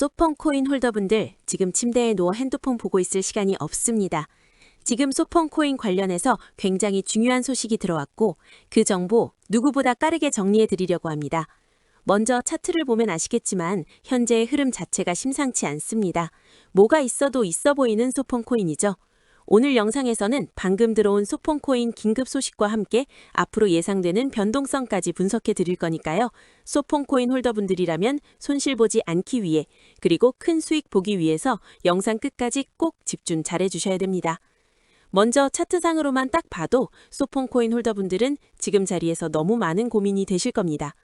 소펑 코인 홀더분들 지금 침대에 누워 핸드폰 보고 있을 시간이 없습니다. 지금 소펑 코인 관련해서 굉장히 중요한 소식이 들어왔고 그 정보 누구보다 빠르게 정리해 드리려고 합니다. 먼저 차트를 보면 아시겠지만 현재의 흐름 자체가 심상치 않습니다. 뭐가 있어도 있어 보이는 소펑 코인이죠. 오늘 영상에서는 방금 들어온 소펑 코인 긴급 소식과 함께 앞으로 예상되는 변동성까지 분석해 드릴 거니까요. 소펑 코인 홀더분들이라면 손실 보지 않기 위해 그리고 큰 수익 보기 위해서 영상 끝까지 꼭 집중 잘해 주셔야 됩니다. 먼저 차트상으로만 딱 봐도 소펑 코인 홀더분들은 지금 자리에서 너무 많은 고민이 되실 겁니다.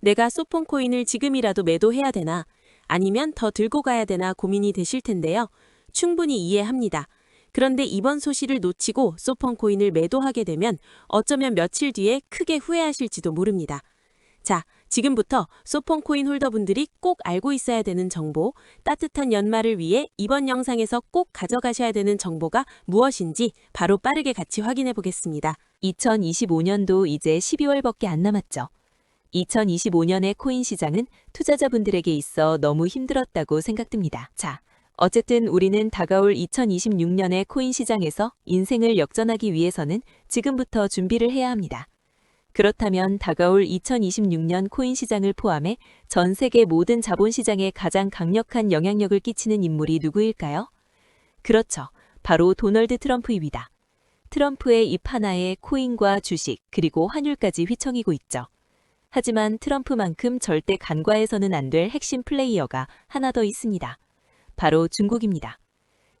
내가 소펑 코인을 지금이라도 매도해야 되나 아니면 더 들고 가야 되나 고민이 되실 텐데요. 충분히 이해합니다. 그런데 이번 소식을 놓치고 소펑 코인을 매도하게 되면 어쩌면 며칠 뒤에 크게 후회하실지도 모릅니다. 자, 지금부터 소펑 코인 홀더분들이 꼭 알고 있어야 되는 정보, 따뜻한 연말을 위해 이번 영상에서 꼭 가져가셔야 되는 정보가 무엇인지 바로 빠르게 같이 확인해 보겠습니다. 2025년도 이제 12월밖에 안 남았죠. 2025년의 코인 시장은 투자자분들에게 있어 너무 힘들었다고 생각됩니다. 자, 어쨌든 우리는 다가올 2026년의 코인 시장에서 인생을 역전하기 위해서는 지금부터 준비를 해야 합니다. 그렇다면 다가올 2026년 코인 시장을 포함해 전 세계 모든 자본 시장에 가장 강력한 영향력을 끼치는 인물이 누구일까요? 그렇죠. 바로 도널드 트럼프입니다. 트럼프의 입 하나에 코인과 주식 그리고 환율까지 휘청이고 있죠. 하지만 트럼프만큼 절대 간과해서는 안 될 핵심 플레이어가 하나 더 있습니다. 바로 중국입니다.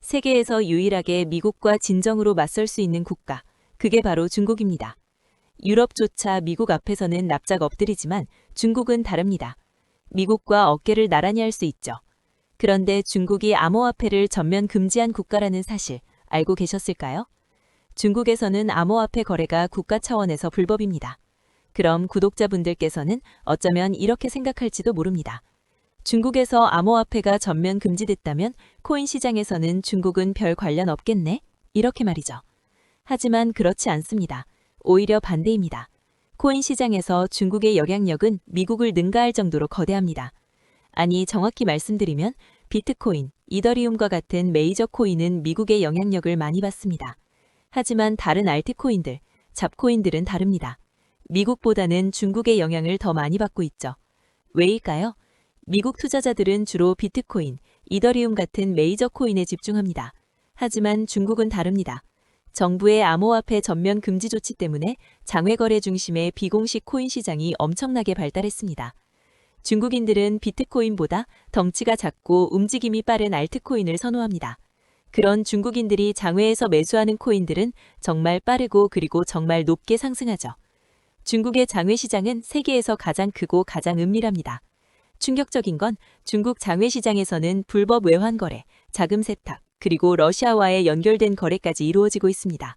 세계에서 유일하게 미국과 진정으로 맞설 수 있는 국가, 그게 바로 중국입니다. 유럽조차 미국 앞에서는 납작 엎드리지만 중국은 다릅니다. 미국과 어깨를 나란히 할 수 있죠. 그런데 중국이 암호화폐를 전면 금지한 국가라는 사실 알고 계셨을까요? 중국에서는 암호화폐 거래가 국가 차원에서 불법입니다. 그럼 구독자분들께서는 어쩌면 이렇게 생각할지도 모릅니다. 중국에서 암호화폐가 전면 금지됐다면 코인 시장에서는 중국은 별 관련 없겠네? 이렇게 말이죠. 하지만 그렇지 않습니다. 오히려 반대입니다. 코인 시장에서 중국의 영향력은 미국을 능가할 정도로 거대합니다. 아니, 정확히 말씀드리면 비트코인, 이더리움과 같은 메이저 코인은 미국의 영향력을 많이 받습니다. 하지만 다른 알트코인들, 잡코인들은 다릅니다. 미국보다는 중국의 영향을 더 많이 받고 있죠. 왜일까요? 미국 투자자들은 주로 비트코인, 이더리움 같은 메이저 코인에 집중합니다. 하지만 중국은 다릅니다. 정부의 암호화폐 전면 금지 조치 때문에 장외 거래 중심의 비공식 코인 시장이 엄청나게 발달했습니다. 중국인들은 비트코인보다 덩치가 작고 움직임이 빠른 알트코인을 선호합니다. 그런 중국인들이 장외에서 매수하는 코인들은 정말 빠르고 그리고 정말 높게 상승하죠. 중국의 장외 시장은 세계에서 가장 크고 가장 은밀합니다. 충격적인 건 중국 장외 시장에서는 불법 외환 거래, 자금 세탁, 그리고 러시아와의 연결된 거래까지 이루어지고 있습니다.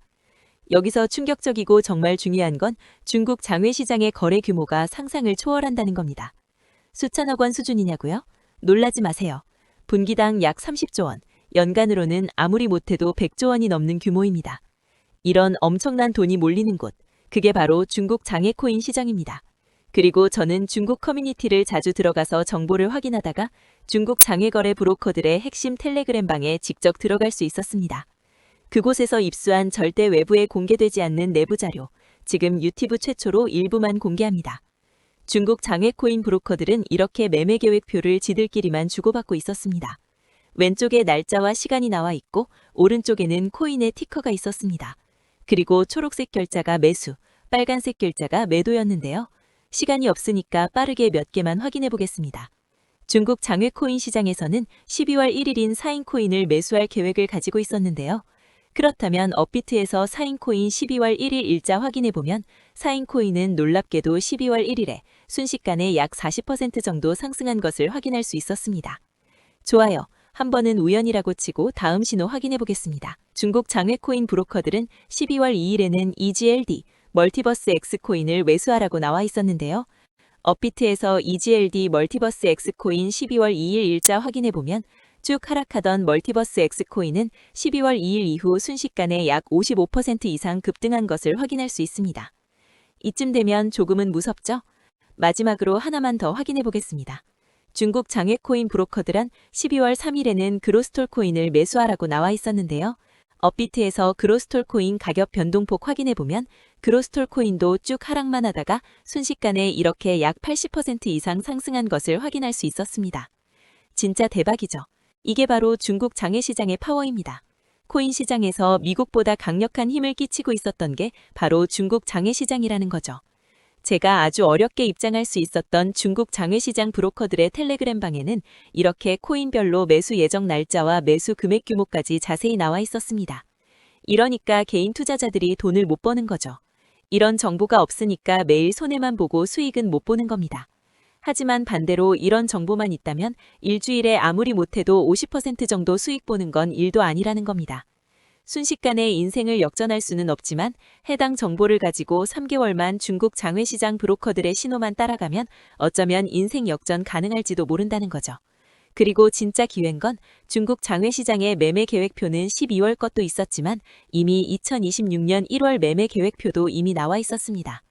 여기서 충격적이고 정말 중요한 건 중국 장외 시장의 거래 규모가 상상을 초월한다는 겁니다. 수천억 원 수준이냐고요? 놀라지 마세요. 분기당 약 30조 원, 연간으로는 아무리 못해도 100조 원이 넘는 규모입니다. 이런 엄청난 돈이 몰리는 곳, 그게 바로 중국 장외 코인 시장입니다. 그리고 저는 중국 커뮤니티를 자주 들어가서 정보를 확인하다가 중국 장외거래 브로커들의 핵심 텔레그램 방에 직접 들어갈 수 있었습니다. 그곳에서 입수한 절대 외부에 공개되지 않는 내부 자료, 지금 유튜브 최초로 일부만 공개합니다. 중국 장외코인 브로커들은 이렇게 매매 계획표를 지들끼리만 주고받고 있었습니다. 왼쪽에 날짜와 시간이 나와 있고 오른쪽에는 코인의 티커가 있었습니다. 그리고 초록색 결자가 매수, 빨간색 결자가 매도였는데요. 시간이 없으니까 빠르게 몇 개만 확인해 보겠습니다. 중국 장외 코인 시장에서는 12월 1일인 사인 코인을 매수할 계획을 가지고 있었는데요. 그렇다면 업비트에서 사인 코인 12월 1일 일자 확인해 보면 사인 코인은 놀랍게도 12월 1일에 순식간에 약 40% 정도 상승한 것을 확인할 수 있었습니다. 좋아요. 한 번은 우연이라고 치고 다음 신호 확인해 보겠습니다. 중국 장외 코인 브로커들은 12월 2일에는 EGLD, 멀티버스 X 코인을 매수하라고 나와 있었는데요. 업비트에서 EGLD 멀티버스 X 코인 12월 2일 일자 확인해 보면 쭉 하락하던 멀티버스 X 코인은 12월 2일 이후 순식간에 약 55% 이상 급등한 것을 확인할 수 있습니다. 이쯤 되면 조금은 무섭죠? 마지막으로 하나만 더 확인해 보겠습니다. 중국 장외 코인 브로커들은 12월 3일에는 그로스톨 코인을 매수하라고 나와 있었는데요. 업비트에서 그로스톨 코인 가격 변동폭 확인해 보면 그로스톨 코인도 쭉 하락만 하다가 순식간에 이렇게 약 80% 이상 상승한 것을 확인할 수 있었습니다. 진짜 대박이죠. 이게 바로 중국 장외 시장의 파워입니다. 코인 시장에서 미국보다 강력한 힘을 끼치고 있었던 게 바로 중국 장외 시장이라는 거죠. 제가 아주 어렵게 입장할 수 있었던 중국 장외시장 브로커들의 텔레그램 방에는 이렇게 코인별로 매수 예정 날짜와 매수 금액 규모까지 자세히 나와 있었습니다. 이러니까 개인 투자자들이 돈을 못 버는 거죠. 이런 정보가 없으니까 매일 손해만 보고 수익은 못 보는 겁니다. 하지만 반대로 이런 정보만 있다면 일주일에 아무리 못해도 50% 정도 수익 보는 건 일도 아니라는 겁니다. 순식간에 인생을 역전할 수는 없지만 해당 정보를 가지고 3개월만 중국 장외시장 브로커들의 신호만 따라가면 어쩌면 인생 역전 가능할지도 모른다는 거죠. 그리고 진짜 기회인 건 중국 장외시장의 매매 계획표는 12월 것도 있었지만 이미 2026년 1월 매매 계획표도 이미 나와 있었습니다.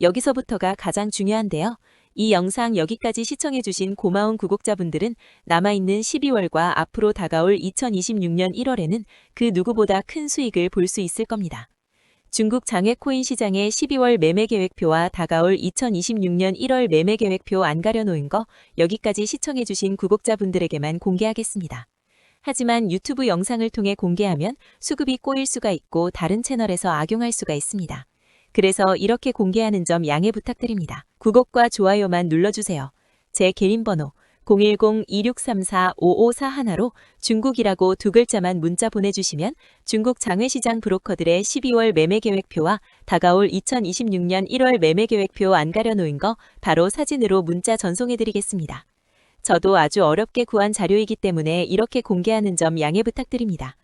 여기서부터가 가장 중요한데요. 이 영상 여기까지 시청해주신 고마운 구독자분들은 남아있는 12월과 앞으로 다가올 2026년 1월에는 그 누구보다 큰 수익을 볼 수 있을 겁니다. 중국 장외 코인 시장의 12월 매매 계획표와 다가올 2026년 1월 매매 계획표 안 가려놓은 거 여기까지 시청해주신 구독자분들에게만 공개하겠습니다. 하지만 유튜브 영상을 통해 공개하면 수급이 꼬일 수가 있고 다른 채널에서 악용할 수가 있습니다. 그래서 이렇게 공개하는 점 양해 부탁드립니다. 구독과 좋아요만 눌러주세요. 제 개인 번호 010-2634-5541로 중국이라고 두 글자만 문자 보내주시면 중국 장외시장 브로커들의 12월 매매 계획표와 다가올 2026년 1월 매매 계획표 안 가려놓은 거 바로 사진으로 문자 전송해드리겠습니다. 저도 아주 어렵게 구한 자료이기 때문에 이렇게 공개하는 점 양해 부탁드립니다.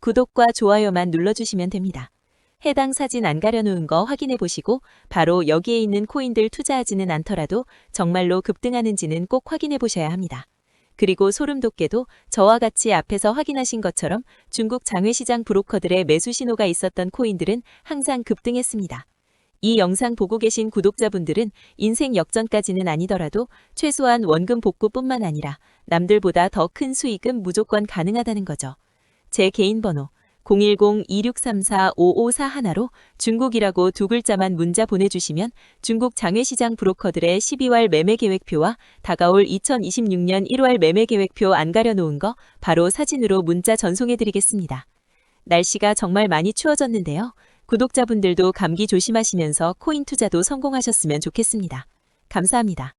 구독과 좋아요만 눌러주시면 됩니다. 해당 사진 안 가려놓은 거 확인해 보시고 바로 여기에 있는 코인들 투자하지는 않더라도 정말로 급등하는지는 꼭 확인해 보셔야 합니다. 그리고 소름 돋게도 저와 같이 앞에서 확인하신 것처럼 중국 장외시장 브로커들의 매수 신호가 있었던 코인들은 항상 급등했습니다. 이 영상 보고 계신 구독자분들은 인생 역전까지는 아니더라도 최소한 원금 복구뿐만 아니라 남들보다 더 큰 수익은 무조건 가능하다는 거죠. 제 개인 번호 010-2634-5541로 중국이라고 두 글자만 문자 보내주시면 중국 장외시장 브로커들의 12월 매매 계획표와 다가올 2026년 1월 매매 계획표 안 가려놓은 거 바로 사진으로 문자 전송해드리겠습니다. 날씨가 정말 많이 추워졌는데요. 구독자분들도 감기 조심하시면서 코인 투자도 성공하셨으면 좋겠습니다. 감사합니다.